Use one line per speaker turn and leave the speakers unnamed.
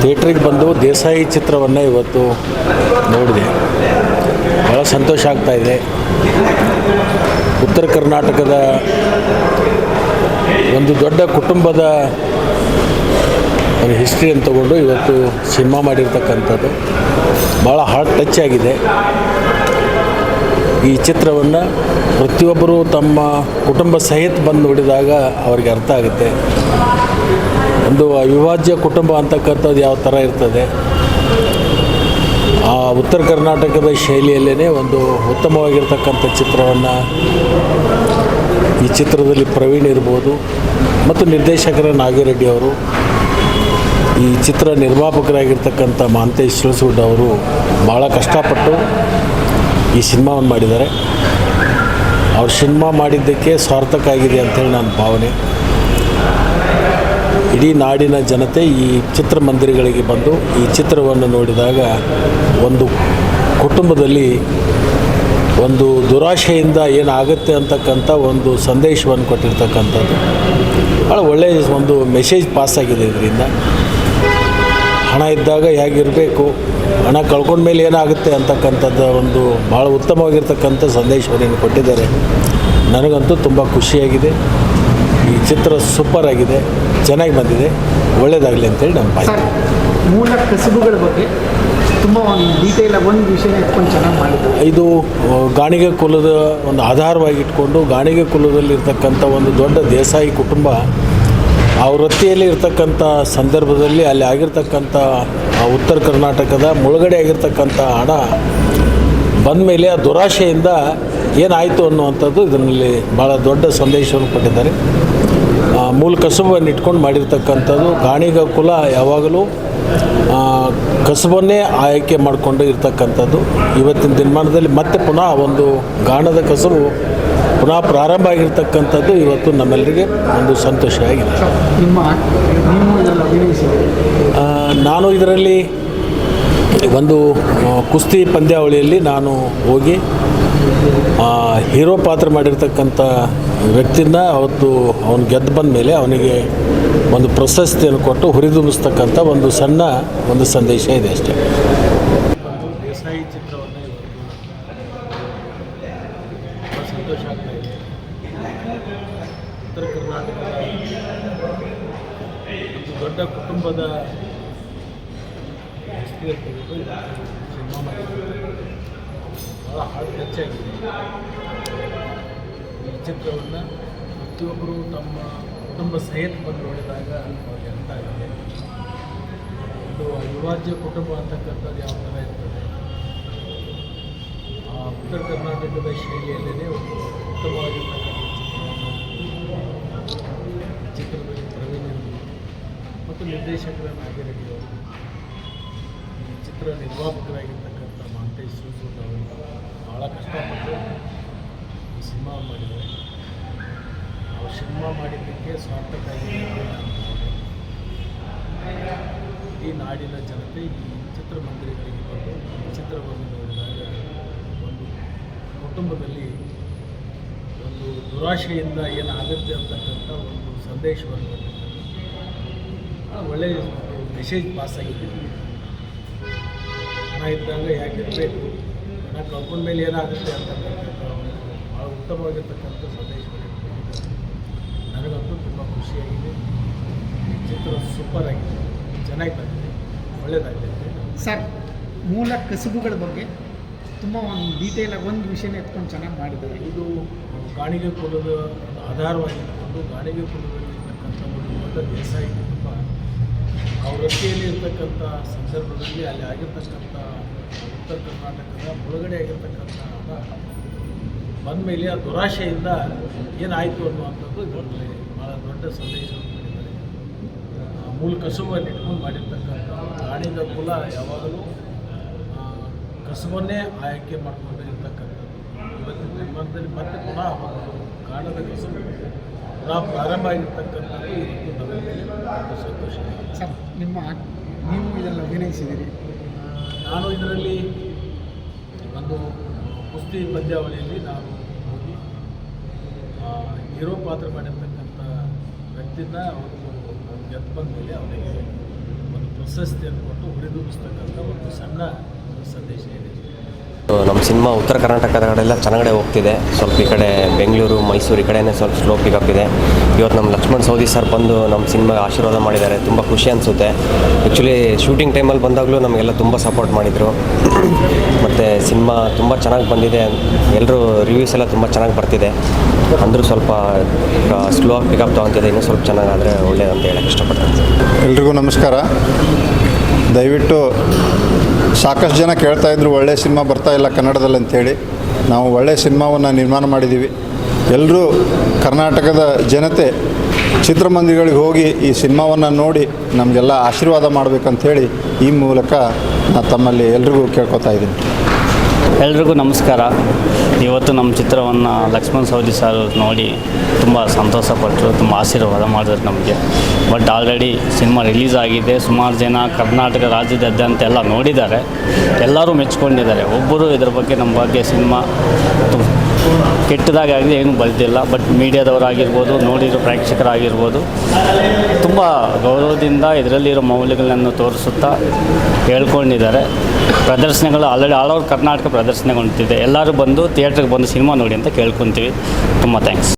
ಥಿಯೇಟ್ರಿಗೆ ಬಂದು ದೇಸಾಯಿ ಚಿತ್ರವನ್ನು ಇವತ್ತು ನೋಡಿದೆ. ಭಾಳ ಸಂತೋಷ ಆಗ್ತಾ ಇದೆ. ಉತ್ತರ ಕರ್ನಾಟಕದ ಒಂದು ದೊಡ್ಡ ಕುಟುಂಬದ ಒಂದು ಹಿಸ್ಟ್ರಿಯನ್ನು ತಗೊಂಡು ಇವತ್ತು ಸಿನಿಮಾ ಮಾಡಿರ್ತಕ್ಕಂಥದ್ದು. ಭಾಳ ಹಾರ್ಟ್ ಟಚ್ ಆಗಿದೆ. ಈ ಚಿತ್ರವನ್ನು ಪ್ರತಿಯೊಬ್ಬರು ತಮ್ಮ ಕುಟುಂಬ ಸಹಿತ ಬಂದು ನೋಡಿದಾಗ ಅವರಿಗೆ ಅರ್ಥ ಆಗುತ್ತೆ. ಒಂದು ಅವಿಭಾಜ್ಯ ಕುಟುಂಬ ಅಂತಕ್ಕಂಥದ್ದು ಯಾವ ಥರ ಇರ್ತದೆ? ಆ ಉತ್ತರ ಕರ್ನಾಟಕದ ಶೈಲಿಯಲ್ಲೇ ಒಂದು ಉತ್ತಮವಾಗಿರ್ತಕ್ಕಂಥ ಚಿತ್ರವನ್ನು ಈ ಚಿತ್ರದಲ್ಲಿ ಪ್ರವೀಣ್ ಇರ್ಬೋದು ಮತ್ತು ನಿರ್ದೇಶಕರ ನಾಗಿರೆಡ್ಡಿ ಅವರು. ಈ ಚಿತ್ರ ನಿರ್ಮಾಪಕರಾಗಿರ್ತಕ್ಕಂಥ ಮಹಾಂತೇಶ್ ಶಿವಸೂಡ್ ಅವರು ಭಾಳ ಕಷ್ಟಪಟ್ಟು ಈ ಸಿನಿಮಾವನ್ನು ಮಾಡಿದ್ದಾರೆ. ಅವ್ರ ಸಿನಿಮಾ ಮಾಡಿದ್ದಕ್ಕೆ ಸಾರ್ಥಕ ಆಗಿದೆ ಅಂತೇಳಿ ನನ್ನ ಭಾವನೆ. ಇಡೀ ನಾಡಿನ ಜನತೆ ಈ ಚಿತ್ರಮಂದಿರಗಳಿಗೆ ಬಂದು ಈ ಚಿತ್ರವನ್ನು ನೋಡಿದಾಗ ಒಂದು ಕುಟುಂಬದಲ್ಲಿ ಒಂದು ದುರಾಶೆಯಿಂದ ಏನಾಗುತ್ತೆ ಅಂತಕ್ಕಂಥ ಒಂದು ಸಂದೇಶವನ್ನು ಕೊಟ್ಟಿರ್ತಕ್ಕಂಥದ್ದು. ಭಾಳ ಒಳ್ಳೆಯ ಒಂದು ಮೆಸೇಜ್ ಪಾಸ್ ಆಗಿದೆ ಇದರಿಂದ. ಹಣ ಇದ್ದಾಗ ಹೇಗಿರಬೇಕು, ಹಣ ಕಳ್ಕೊಂಡ ಮೇಲೆ ಏನಾಗುತ್ತೆ ಅಂತಕ್ಕಂಥದ್ದು ಒಂದು ಭಾಳ ಉತ್ತಮವಾಗಿರ್ತಕ್ಕಂಥ ಸಂದೇಶವನ್ನು ಕೊಟ್ಟಿದ್ದಾರೆ. ನನಗಂತೂ ತುಂಬ ಖುಷಿಯಾಗಿದೆ. ಈ ಚಿತ್ರ ಸೂಪರ್ ಆಗಿದೆ ಚೆನ್ನಾಗಿ ಬಂದಿದೆ ಒಳ್ಳೇದಾಗಲಿ ಅಂತೇಳಿ ನಮ್ಮ ಬಾಯಿ.
ಮೂಲ ಕಸುಬುಗಳ ಬಗ್ಗೆ ತುಂಬ ಒಂದು ಡೀಟೇಲ್ ಒಂದು ವಿಷಯ ಇಟ್ಕೊಂಡು ಚೆನ್ನಾಗಿ ಮಾಡಿದ್ದಾರೆ
ಇದು ಗಾಣಿಗೆ ಕುಲದ ಒಂದು ಆಧಾರವಾಗಿ ಇಟ್ಕೊಂಡು ಗಾಣಿಗೆ ಕುಲದಲ್ಲಿರ್ತಕ್ಕಂಥ ಒಂದು ದೊಡ್ಡ ದೇಸಾಯಿ ಕುಟುಂಬ ಆ ವೃತ್ತಿಯಲ್ಲಿ ಇರ್ತಕ್ಕಂಥ ಸಂದರ್ಭದಲ್ಲಿ ಅಲ್ಲಿ ಆಗಿರ್ತಕ್ಕಂಥ ಆ ಉತ್ತರ ಕರ್ನಾಟಕದ ಮುಳುಗಡೆ ಆಗಿರ್ತಕ್ಕಂಥ ಹಣ ಬಂದ ಮೇಲೆ ಆ ದುರಾಶೆಯಿಂದ ಏನಾಯಿತು ಅನ್ನುವಂಥದ್ದು ಇದರಲ್ಲಿ ಭಾಳ ದೊಡ್ಡ ಸಂದೇಶವನ್ನು ಕೊಟ್ಟಿದ್ದಾರೆ. ಮೂಲ ಕಸುಬನ್ನು ಇಟ್ಕೊಂಡು ಮಾಡಿರ್ತಕ್ಕಂಥದ್ದು ಗಾಣಿಗ ಕುಲ ಯಾವಾಗಲೂ ಕಸುಬನ್ನೇ ಆಯ್ಕೆ ಮಾಡಿಕೊಂಡು ಇರ್ತಕ್ಕಂಥದ್ದು. ಇವತ್ತಿನ ದಿನಮಾನದಲ್ಲಿ ಮತ್ತೆ ಪುನಃ ಒಂದು ಗಾಣದ ಕಸುಬು ಪುನಃ ಪ್ರಾರಂಭ ಆಗಿರ್ತಕ್ಕಂಥದ್ದು ಇವತ್ತು ನಮ್ಮೆಲ್ಲರಿಗೆ ಒಂದು ಸಂತೋಷ ಆಗಿದೆ. ನಾನು ಇದರಲ್ಲಿ ಒಂದು ಕುಸ್ತಿ ಪಂದ್ಯಾವಳಿಯಲ್ಲಿ ನಾನು ಹೋಗಿ ಹೀರೋ ಪಾತ್ರ ಮಾಡಿರ್ತಕ್ಕಂಥ ವ್ಯಕ್ತಿನ ಅವತ್ತು ಅವನು ಗೆದ್ದು ಬಂದ ಮೇಲೆ ಅವನಿಗೆ ಒಂದು ಪ್ರಶಸ್ತಿಯನ್ನು ಕೊಟ್ಟು ಹುರಿದುಂಬಿಸ್ತಕ್ಕಂಥ ಒಂದು ಸಣ್ಣ ಒಂದು ಸಂದೇಶ ಇದೆ ಅಷ್ಟೇ. ದೊಡ್ಡ ಚಿತ್ರವನ್ನು ಸಂತೋಷ ಆಗ್ತಾ ಇದೆ ಉತ್ತರ ಕರ್ನಾಟಕದ ಒಂದು ದೊಡ್ಡ ಕುಟುಂಬದ ಹಿಸ್ಟ್ರಿ ತೆಗೆದು ಸಿನಿಮಾ ಮಾಡಿದ್ದಾರೆ ಭಾಳ ಹಾರ್ಟ್ ಹೆಚ್ಚಾಗಿದೆ ಈ ಚಿತ್ರವನ್ನು ಪ್ರತಿಯೊಬ್ಬರು ತಮ್ಮ ಕುಟುಂಬ ಸಹಿತ ಬಂದು ನೋಡಿದಾಗ ಅವ್ರಿಗೆ ಅರ್ಥ ಆಗಿದೆ ಒಂದು ಅವಿಭಾಜ್ಯ ಕುಟುಂಬ ಅಂತಕ್ಕಂಥದ್ದು ಯಾವ ಥರ ಇರ್ತದೆ ಆ ಉತ್ತರ ಕರ್ನಾಟಕದ ಶೈಲಿಯಲ್ಲೇ ಒಂದು ಉತ್ತಮವಾಗಿರ್ತಕ್ಕಂಥ ಚಿತ್ರದಲ್ಲಿ ಪ್ರವೀಣ್ ಮತ್ತು ನಿರ್ದೇಶಕರ ಈ ಚಿತ್ರ ನಿರ್ವಾಪಕರಾಗಿರ್ತಕ್ಕಂಥ ಮಾಂಟೇಶ್ ಸೂಸೂರ್ ಅವರು ಭಾಳ ಕಷ್ಟಪಟ್ಟು ಈ ಸಿನಿಮಾ ಮಾಡಿದ್ದಾರೆ. ಅವ್ರು ಸಿನಿಮಾ ಮಾಡಿದ್ದಕ್ಕೆ ಸಾರ್ಥಕ. ಈ ನಾಡಿನ ಜನತೆ ಈ ಚಿತ್ರಮಂದಿರಗಳಿಗೆ ಬಂದು ಚಿತ್ರವನ್ನು ನೋಡಿದಾಗ ಒಂದು ಕುಟುಂಬದಲ್ಲಿ ಒಂದು ದುರಾಶೆಯಿಂದ ಏನಾಗುತ್ತೆ ಅಂತಕ್ಕಂಥ ಒಂದು ಸಂದೇಶವನ್ನು ಒಳ್ಳೆಯ ಮೆಸೇಜ್ ಪಾಸ್ ಆಗಿದೆ. ಹಣ ಇದ್ದಾಗ ಇರಬೇಕು? ಹಣ ಕಳ್ಕೊಂಡ ಮೇಲೆ ಏನಾಗುತ್ತೆ ಅಂತಕ್ಕಂಥ ಒಂದು ಭಾಳ ಉತ್ತಮವಾಗಿರ್ತಕ್ಕಂಥ ಸಂದೇಶ. ನನಗಂತೂ ತುಂಬ ಖುಷಿಯಾಗಿದೆ. ಚಿತ್ರ ಸೂಪರ್ ಆಗಿದೆ. ಚೆನ್ನಾಗಿ ಬಂದಿದೆ ಒಳ್ಳೆಯದಾಗಿದೆ
ಸರ್ ಮೂಲ ಕಸುಬುಗಳ ಬಗ್ಗೆ ತುಂಬ ಒಂದು ಡೀಟೇಲ್ ಒಂದು ವಿಷಯನ ಎತ್ಕೊಂಡು ಚೆನ್ನಾಗಿ ಮಾಡಿದ್ದಾರೆ.
ಇದು ಗಾಣಿಗೆ ಕುಲದ ಒಂದು ಆಧಾರವಾಗಿಟ್ಟುಕೊಂಡು ಗಾಣಿಗೆ ಕುಲದಲ್ಲಿ ಇರ್ತಕ್ಕಂಥ ಒಂದು ದೊಡ್ಡ ದೇಸಾಯಿ. ಕುಟುಂಬ ಇರತಕ್ಕಂಥ ಸಂದರ್ಭದಲ್ಲಿ ಅಲ್ಲಿ ಆಗಿರ್ತಕ್ಕಂಥ ಉತ್ತರ ಕರ್ನಾಟಕದ ಒಳಗಡೆ ಆಗಿರ್ತಕ್ಕಂಥ ಬಂದಮೇಲೆ ಬಂದ ಮೇಲೆ ಆ ದುರಾಶೆಯಿಂದ ಏನಾಯಿತು ಅನ್ನುವಂಥದ್ದು ಇವತ್ತು ಭಾಳ ದೊಡ್ಡ ಸಂದೇಶವನ್ನು ಮೂಲ ಕಸುಬನ್ನು ಇಟ್ಕೊಂಡು ಮಾಡಿರ್ತಕ್ಕಂಥ ಪ್ರಾಣಿದ ಕುಲ ಯಾವಾಗಲೂ ಕಸುಬನ್ನೇ ಆಯ್ಕೆ ಮಾಡಿಕೊಂಡು ಇರ್ತಕ್ಕಂಥದ್ದು ಇವತ್ತಿನ ಮತ್ತೆ ಪುನಃ ಒಂದು ಕಾಣದ ಕಸುಬು. ಪುನಃ ಪ್ರಾರಂಭ ಆಗಿರ್ತಕ್ಕಂಥದ್ದು ಒಂದು ಸಂತೋಷ.
ಸರ್ ನಿಮ್ಮ ನೀವು ಇದನ್ನು ಅಭಿನಯಿಸಿದ್ದೀರಿ.
ನಾನು ಇದರಲ್ಲಿ ಒಂದು ಕುಸ್ತಿ ಪಂದ್ಯಾವಳಿಯಲ್ಲಿ ನಾನು ಹೋಗಿ ಹೀರೋ ಪಾತ್ರ ಮಾಡಿರ್ತಕ್ಕಂಥ ವ್ಯಕ್ತಿನ ಅವರು ಗೆದ್ದು ಬಂದ ಮೇಲೆ ಅವನಿಗೆ ಒಂದು ಪ್ರಶಸ್ತಿಯನ್ನು ಕೊಟ್ಟು ಹುರಿದುಂಬಿಸ್ತಕ್ಕಂಥ ಒಂದು ಸಣ್ಣ ಒಂದು ಸಂದೇಶ ಇದೆ.
ನಮ್ಮ ಸಿನಿಮಾ ಉತ್ತರ ಕರ್ನಾಟಕದ ಕಡೆಲ್ಲ ಚೆನ್ನಾಗಡೆ ಹೋಗ್ತಿದೆ. ಸ್ವಲ್ಪ ಈ ಕಡೆ ಬೆಂಗಳೂರು, ಮೈಸೂರು ಈ ಕಡೆನೇ ಸ್ವಲ್ಪ ಸ್ಲೋ ಪಿಕಪ್ ಇದೆ. ಇವತ್ತು ನಮ್ಮ ಲಕ್ಷ್ಮಣ್ ಸೌದಿ ಸರ್ ಬಂದು ನಮ್ಮ ಸಿನಿಮಾಗೆ ಆಶೀರ್ವಾದ ಮಾಡಿದ್ದಾರೆ. ತುಂಬ ಖುಷಿ ಅನಿಸುತ್ತೆ. ಆ್ಯಕ್ಚುಲಿ ಶೂಟಿಂಗ್ ಟೈಮಲ್ಲಿ ಬಂದಾಗಲೂ ನಮಗೆಲ್ಲ ತುಂಬ ಸಪೋರ್ಟ್ ಮಾಡಿದರು. ಮತ್ತು ಸಿನಿಮಾ ತುಂಬ ಚೆನ್ನಾಗಿ ಬಂದಿದೆ. ಎಲ್ಲರೂ ರಿವ್ಯೂಸ್ ಎಲ್ಲ ತುಂಬ ಚೆನ್ನಾಗಿ ಬರ್ತಿದೆ. ಅಂದರೂ ಸ್ವಲ್ಪ ಸ್ಲೋ ಪಿಕಪ್ ತೊಗೊತಿದೆ. ಇನ್ನೂ ಸ್ವಲ್ಪ ಚೆನ್ನಾಗಾದರೆ ಒಳ್ಳೆಯದಂತ ಹೇಳಕ್ಕೆ ಇಷ್ಟಪಡ್ತೀನಿ.
ಎಲ್ರಿಗೂ ನಮಸ್ಕಾರ. ದಯವಿಟ್ಟು ಸಾಕಷ್ಟು ಜನ ಕೇಳ್ತಾ ಇದ್ರು ಒಳ್ಳೆಯ ಸಿನಿಮಾ ಬರ್ತಾ ಇಲ್ಲ ಕನ್ನಡದಲ್ಲಿ ಅಂತೇಳಿ. ನಾವು ಒಳ್ಳೆಯ ಸಿನಿಮಾವನ್ನು ನಿರ್ಮಾಣ ಮಾಡಿದ್ದೀವಿ ಎಲ್ಲರೂ ಕರ್ನಾಟಕದ ಜನತೆ ಚಿತ್ರಮಂದಿರಗಳಿಗೆ ಹೋಗಿ ಈ ಸಿನಿಮಾವನ್ನು ನೋಡಿ ನಮಗೆಲ್ಲ ಆಶೀರ್ವಾದ ಮಾಡಬೇಕಂಥೇಳಿ ಈ ಮೂಲಕ ನಾನು ತಮ್ಮಲ್ಲಿ ಎಲ್ರಿಗೂ ಕೇಳ್ಕೊತಾ ಇದ್ದೀನಿ.
ಎಲ್ರಿಗೂ ನಮಸ್ಕಾರ. ಇವತ್ತು ನಮ್ಮ ಚಿತ್ರವನ್ನು ಲಕ್ಷ್ಮಣ್ ಸವದಿ ಸರ್ ನೋಡಿ ತುಂಬ ಸಂತೋಷಪಟ್ಟರು ತುಂಬ ಆಶೀರ್ವಾದ ಮಾಡಿದ್ರು ನಮಗೆ. ಬಟ್ ಆಲ್ರೆಡಿ ಸಿನಿಮಾ ರಿಲೀಸ್ ಆಗಿದೆ. ಸುಮಾರು ಜನ ಕರ್ನಾಟಕ ರಾಜ್ಯದಾದ್ಯಂತ ಎಲ್ಲ ನೋಡಿದ್ದಾರೆ. ಎಲ್ಲರೂ ಮೆಚ್ಕೊಂಡಿದ್ದಾರೆ. ಒಬ್ಬರು ಇದ್ರ ಬಗ್ಗೆ ನಮ್ಮ ಬಗ್ಗೆ ಸಿನಿಮಾ ಕೆಟ್ಟದಾಗಲಿ ಏನು ಬರೆದಿಲ್ಲ. ಬಟ್ ಮೀಡಿಯಾದವರಾಗಿರ್ಬೋದು, ನೋಡಿರೋ ಪ್ರೇಕ್ಷಕರಾಗಿರ್ಬೋದು, ತುಂಬ ಗೌರವದಿಂದ ಇದರಲ್ಲಿರೋ ಮೌಲ್ಯಗಳನ್ನು ತೋರಿಸುತ್ತಾ ಹೇಳ್ಕೊಂಡಿದ್ದಾರೆ. ಪ್ರದರ್ಶನಗಳು ಆಲ್ರೆಡಿ ಆಲ್ ಓವರ್ ಕರ್ನಾಟಕ ಪ್ರದರ್ಶನಗೊಂಡಿದೆ. ಎಲ್ಲರೂ ಬಂದು ಥಿಯೇಟ್ರಿಗೆ ಬಂದು ಸಿನಿಮಾ ನೋಡಿ ಅಂತ ಕೇಳ್ಕೊತೀವಿ. ತುಂಬ ಥ್ಯಾಂಕ್ಸ್